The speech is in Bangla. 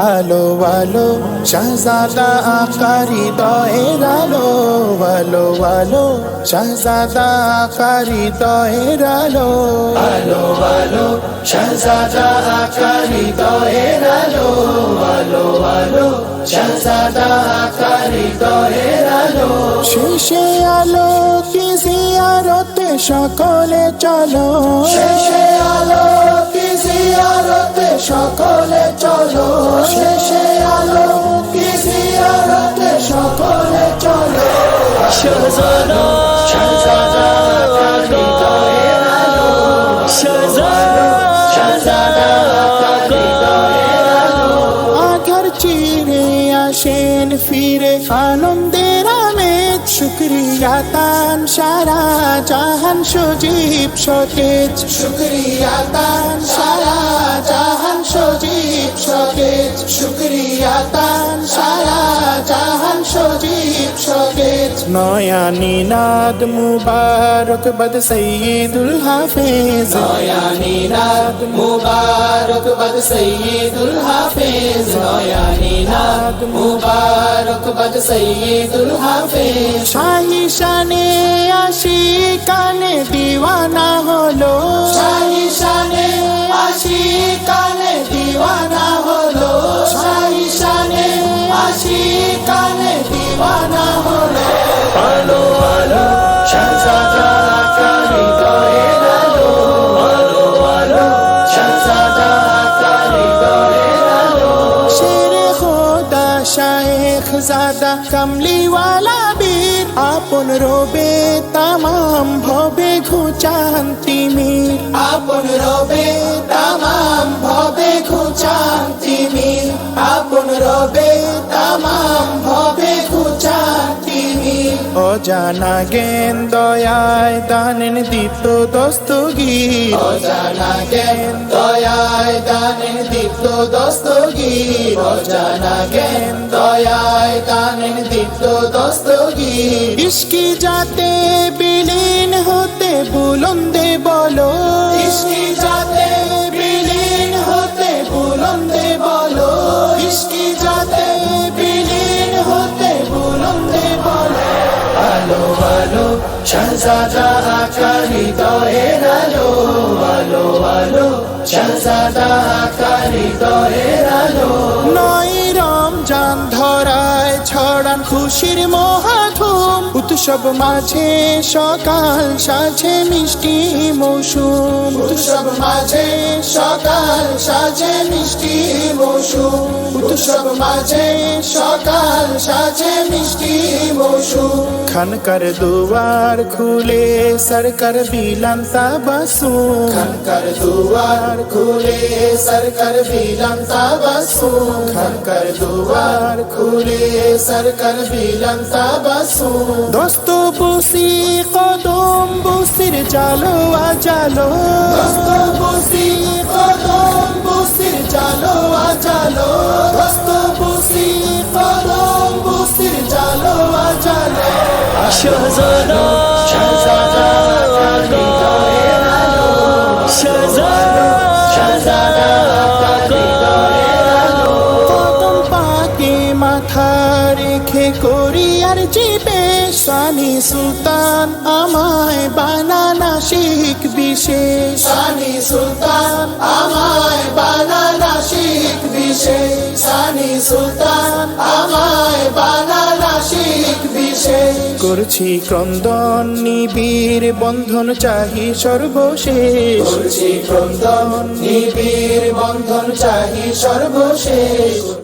আলো আলো শাহজাদা আকারি দয়ের আলো আলো আলো শাহজাদা আকারি দয়ের আলো আলো আলো শাহজাদা আকারি দয়ের আলো আলো আলো। শাহজাদা আকারি দয়ের আলো শেষে আলো কি জিয়ারতে সকলে চলো। শেষে আলো কি জিয়ারতে সকলে চলো। শেষে আলো কি জিয়ারতে সকলে চলো। শাহজাদা শাহজাদা চিরে আসেন, ফিরে আনন্দের আমেজ। শুক্রিয়া তান সারা, জাহান সজীব সতেজ। শুক্রিয়া তান সারা, জাহান সজীব সতেজ। শুক্রিয়া তান সারা, জাহান সজীব সতেজ নয়া নিনাদ মুবারক বদ সঈদুল হাফেজ। নয়া নিনাদ মুবারক বদ সঈদুল হাফেজ। নয়া নিনাদ মুবারক বদ সঈদুল হাফেজ। শাহি শানে আশি কানে দিওয়ানা হলো। শাহি শানে শায়েখ জাদা কামলিওয়ালা বীর। আপন রবে তামাম ভবে ঘুচান তিমির আপন রবে তামাম ভবে ঘুচান তিমির আপন রবে তামাম অজানা জ্ঞান দয়ায় দানেন দীপ্ত দস্তগীর। অজানা জ্ঞান দয়ায় দানেন দীপ্ত দস্তগীর। অজানা জ্ঞান দয়ায় দানেন দীপ্ত দস্তগীর। ইস্কি যাতে বিলীন হতে বুলন্দে বলো। ইস্কি আলো শাহজাদা আকারি দয়ের আলো আলো আলো শাহজাদা আকারি দয়ের আলো নয় রমজান ধরায় ছড়ান খুশির মহাধুম। উৎসব মাঝে সকাল সাজে মিষ্টি মৌসুম। উৎসব মাঝে সকাল সাজে মিষ্টি মৌসুম। উৎসব মাঝে সকাল সাজে মিষ্টি মৌসুম খানকার দুয়ার খুলে সরকার বিলান তাবাসুম খানকার দুয়ার খুলে সরকার বিলান তাবাসুম খানকার দুয়ার খুলে সরকার বিলান তাবাসুম দোস্ত বসি কদম বসির জালো আজালো। দোস্ত আজালো দোস্ত বসি কদম বসির জালো আজালো করি আর জিবে সানি সুলতান আমায় বানানা শিখ বিশেষ সানি সুলতান আমায় বানানা শিখ বিশেষ সানি সুলতান আমায় বানানা শিখ বিশেষ। করছি ক্রন্দন নিবিড় বন্ধন চাহি সর্বশেষ। করছি ক্রন্দন নিবিড় বন্ধন চাহি সর্বশেষ।